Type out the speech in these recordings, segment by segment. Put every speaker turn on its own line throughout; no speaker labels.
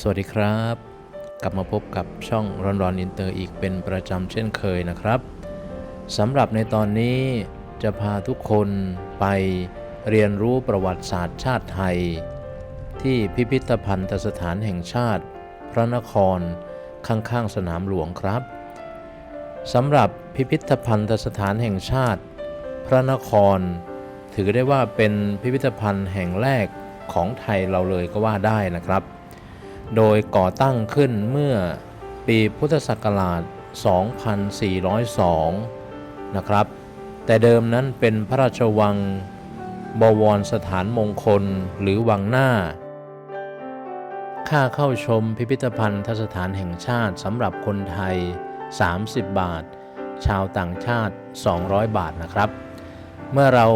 สวัสดีครับ กลับมาพบกับช่องร้อนร้อนอินเตอร์อีกเป็นประจำเช่นเคยนะครับสำหรับในตอนนี้จะพาทุกคนไปเรียนรู้ประวัติศาสตร์ชาติไทย ที่พิพิธภัณฑสถานแห่งชาติ พระนครข้างๆสนามหลวงครับสำหรับพิพิธภัณฑสถานแห่งชาติ พระนคร ถือได้ว่าเป็นพิพิธภัณฑ์แห่งแรกของไทยเราเลยก็ว่าได้นะครับ โดยก่อตั้งขึ้นเมื่อปีพุทธศักราช 2402 นะครับ แต่เดิมนั้นเป็นพระราชวังบวรสถานมงคลหรือวังหน้า ค่าเข้าชมพิพิธภัณฑสถานแห่งชาติสำหรับคนไทย 30 บาท ชาวต่างชาติ 200 บาทนะครับ เมื่อเรา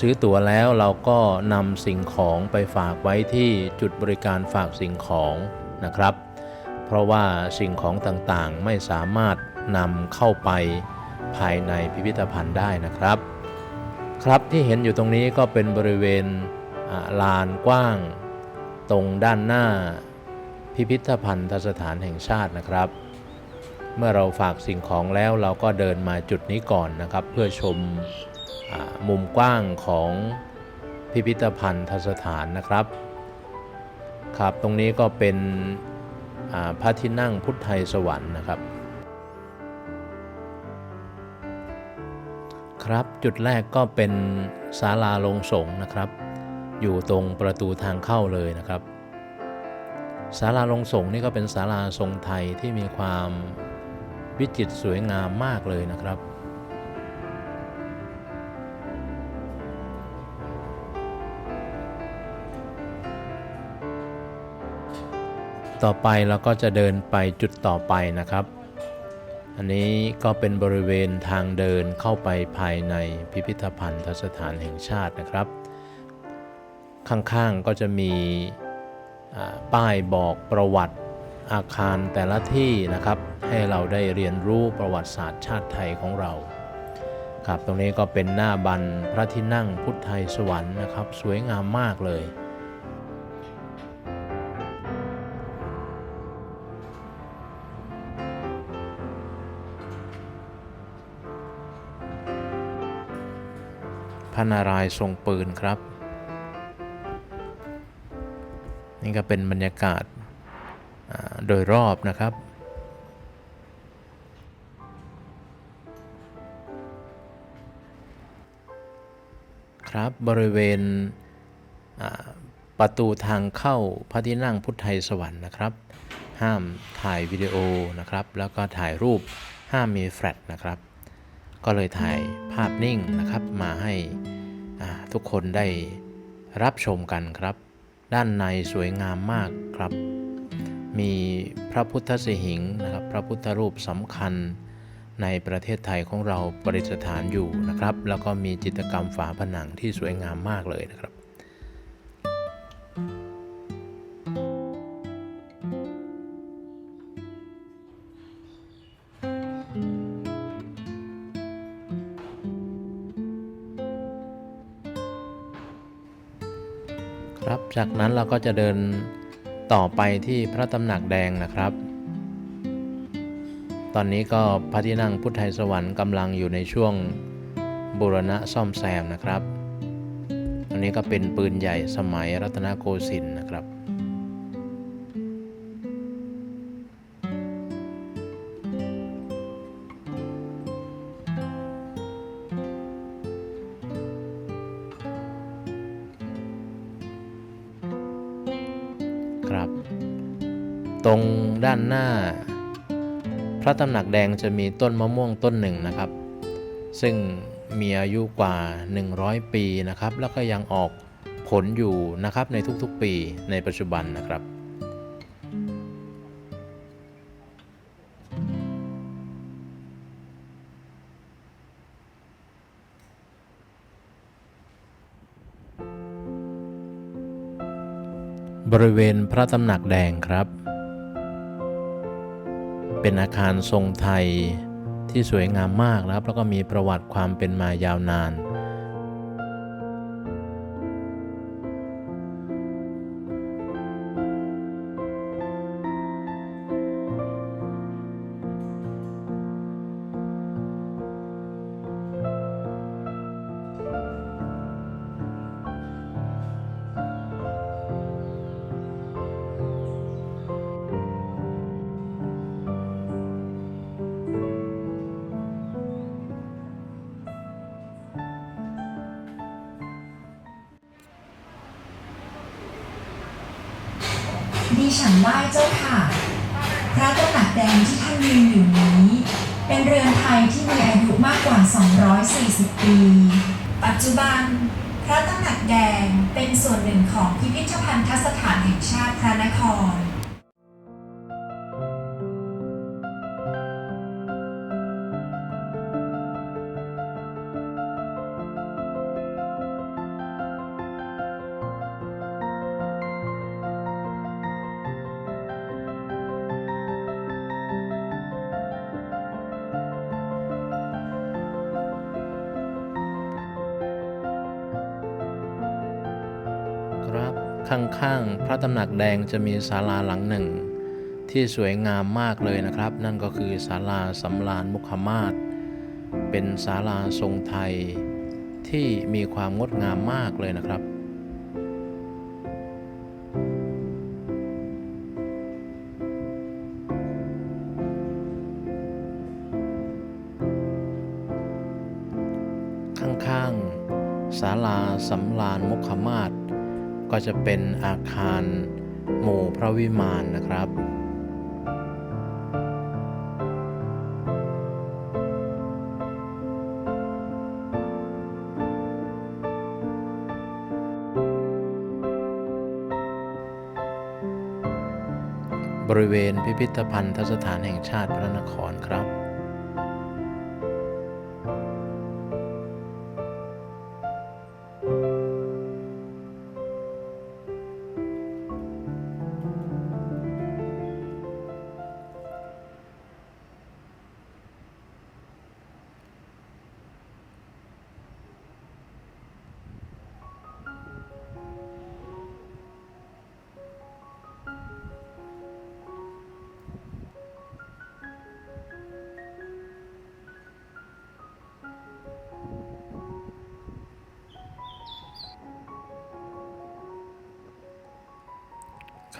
ซื้อตั๋วแล้วเราก็นำสิ่งของไปฝากไว้ที่จุดบริการฝากสิ่งของนะครับ เพราะว่าสิ่งของต่างๆไม่สามารถนำเข้าไปภายในพิพิธภัณฑ์ได้นะครับ ครับที่เห็นอยู่ตรงนี้ก็เป็นบริเวณลานกว้าง ตรงด้านหน้าพิพิธภัณฑสถานแห่งชาตินะครับ เมื่อเราฝากสิ่งของแล้วเราก็เดินมาจุดนี้ก่อนนะครับ เพื่อชม มุมกว้างของพิพิธภัณฑ์สถานนะครับครับตรงนี้ก็เป็นพระที่นั่งพุทธไทยสวรรค์นะครับ ครับจุดแรกก็เป็นศาลาลงสงนะครับ อยู่ตรงประตูทางเข้าเลยนะครับศาลาลงสงนี่ก็เป็นศาลาทรงไทยที่มีความวิจิตรสวยงามมากเลยนะครับ ต่อไปเราก็จะเดินไปจุดต่อไปนะครับ อันนี้ก็เป็นบริเวณทางเดินเข้าไปภายในพิพิธภัณฑสถานแห่งชาตินะครับ ข้างๆก็จะมีป้ายบอกประวัติอาคารแต่ละที่นะครับ ให้เราได้เรียนรู้ประวัติศาสตร์ชาติไทยของเราครับตรงนี้ก็เป็นหน้าบันพระที่นั่งพุทธไทยสวรรค์นะครับ สวยงามมากเลย พระนารายณ์ทรงปืนครับ นี่ก็เป็นบรรยากาศโดยรอบนะครับครับบริเวณประตูทางเข้าพระที่นั่งพุทธไทยสวรรค์นะครับ ห้ามถ่ายวิดีโอนะครับ แล้วก็ถ่ายรูปห้ามมีแฟลชนะครับ ก็เลยถ่ายภาพนิ่งนะครับมาให้ ทุกคนได้รับชมกันครับ ด้านในสวยงามมากครับ มีพระพุทธสิหิงค์นะครับพระพุทธรูปสำคัญในประเทศไทยของเราประดิษฐานอยู่นะครับ แล้วก็มีจิตรกรรมฝาผนังที่สวยงามมากเลยนะครับ ครับจากนั้นเราก็จะเดินต่อไปที่พระตำหนักแดงนะครับ ตอนนี้ก็พระที่นั่งพุทธไทยสวรรค์กำลังอยู่ในช่วงบูรณะซ่อมแซมนะครับ อันนี้ก็เป็นปืนใหญ่สมัยรัตนโกสินทร์นะครับ ครับ ตรงด้านหน้า พระตำหนักแดงจะมีต้นมะม่วงต้นหนึ่งนะครับ ซึ่งมีอายุกว่า 100 ปีนะครับ แล้วก็ยังออกผลอยู่นะครับในทุกๆปีในปัจจุบันนะครับ บริเวณพระตำหนักแดงครับ เป็นอาคารทรงไทยที่สวยงามมากนะครับ แล้วก็มีประวัติความเป็นมายาวนาน
ดิฉันไหว้เจ้าค่ะ พระตำหนักแดงที่ท่านยืนอยู่นี้ เป็นเรือนไทยที่มีอายุมากกว่า 240 ปี ปัจจุบัน พระตำหนักแดงเป็นส่วนหนึ่งของพิพิธภัณฑสถานแห่งชาติพระนคร
ข้างๆ พระตำหนักแดงจะมีศาลาหลังหนึ่ง ที่สวยงามมากเลยนะครับ นั่นก็คือศาลาสำราญมุขมาศเป็นศาลาทรงไทยที่มีความงดงามมากเลยนะครับ ข้างๆศาลาสำราญมุขมาศ ก็จะเป็นอาคารหมู่พระวิมานนะครับบริเวณพิพิธภัณฑสถานแห่งชาติพระนครครับ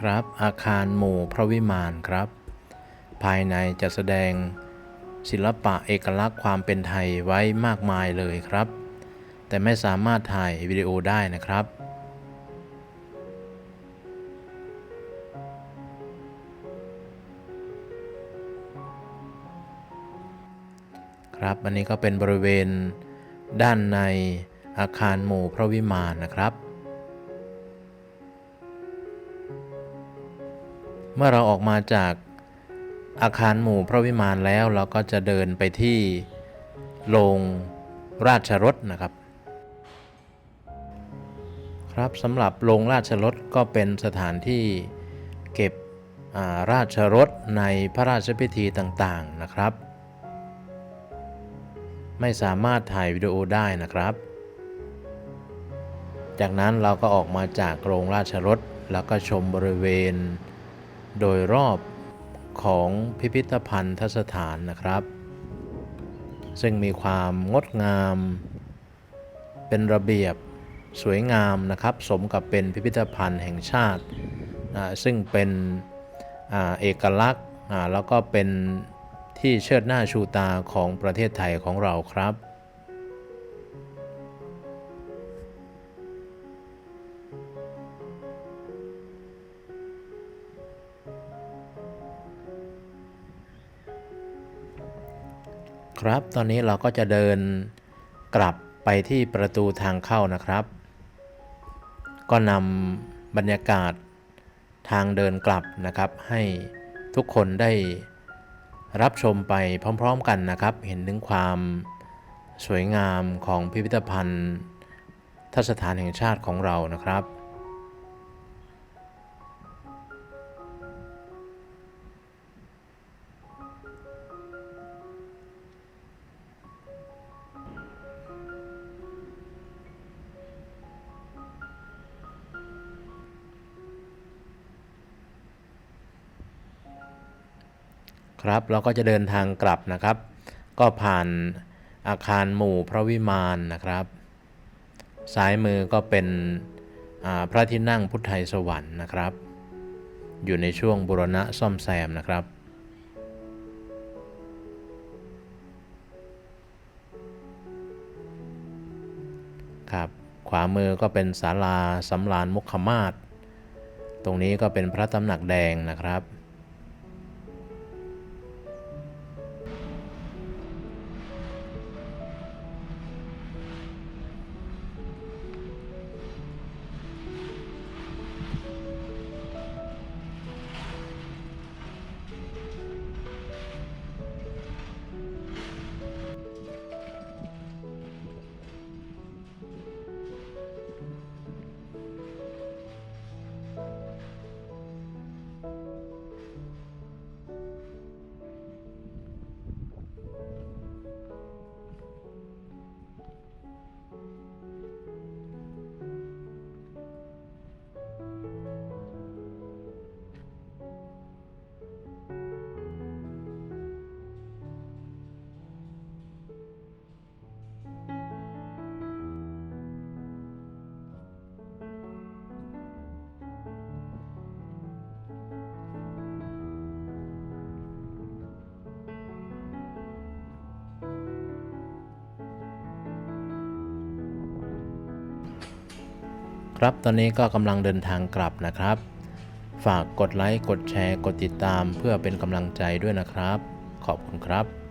ครับ อาคารหมู่พระวิมานครับ ภายในจะแสดงศิลปะเอกลักษณ์ความเป็นไทยไว้มากมายเลยครับ แต่ไม่สามารถถ่ายวิดีโอได้นะครับ ครับอันนี้ก็เป็นบริเวณด้านในอาคารหมู่พระวิมานนะครับ เมื่อเราออกมาจากอาคารหมู่พระวิมานแล้วเราก็จะเดินไปที่โรงราชรถนะครับ ครับสำหรับโรงราชรถก็เป็นสถานที่เก็บอาราชรถในพระราชพิธีต่างๆนะครับ ไม่สามารถถ่ายวิดีโอได้นะครับ จากนั้นเราก็ออกมาจากโรงราชรถแล้วก็ชมบริเวณ โดยรอบของพิพิธภัณฑสถานนะครับ ซึ่งมีความงดงาม เป็นระเบียบสวยงามนะครับ สมกับเป็นพิพิธภัณฑ์แห่งชาติ ซึ่งเป็นอเอกลักษณ์แล้วก็เป็นที่เชิดหน้าชูตาของประเทศไทยของเราครับ ครับ ตอนนี้เราก็จะเดินกลับไปที่ประตูทางเข้านะครับ ก็นำบรรยากาศทางเดินกลับนะครับ ให้ทุกคนได้รับชมไปพร้อม ๆกันนะครับ เห็นถึงความสวยงามของพิพิธภัณฑ์ทัศถานแห่งชาติของเรานะครับ ครับเราก็จะเดินทางกลับนะครับ ก็ผ่านอาคารหมู่พระวิมานนะครับ ซ้ายมือก็เป็นพระที่นั่งพุทธไทยสวรรค์นะครับ อยู่ในช่วงบุรณะซ่อมแซมนะครับครับขวามือก็เป็นศาลาสำราญมุขมาศตรงนี้ก็เป็นพระตำหนักแดงนะครับ ครับตอนนี้ก็กำลังเดินทางกลับนะครับ ฝากกดไลค์กดแชร์ กดติดตามเพื่อเป็นกำลังใจด้วยนะครับ ขอบคุณครับ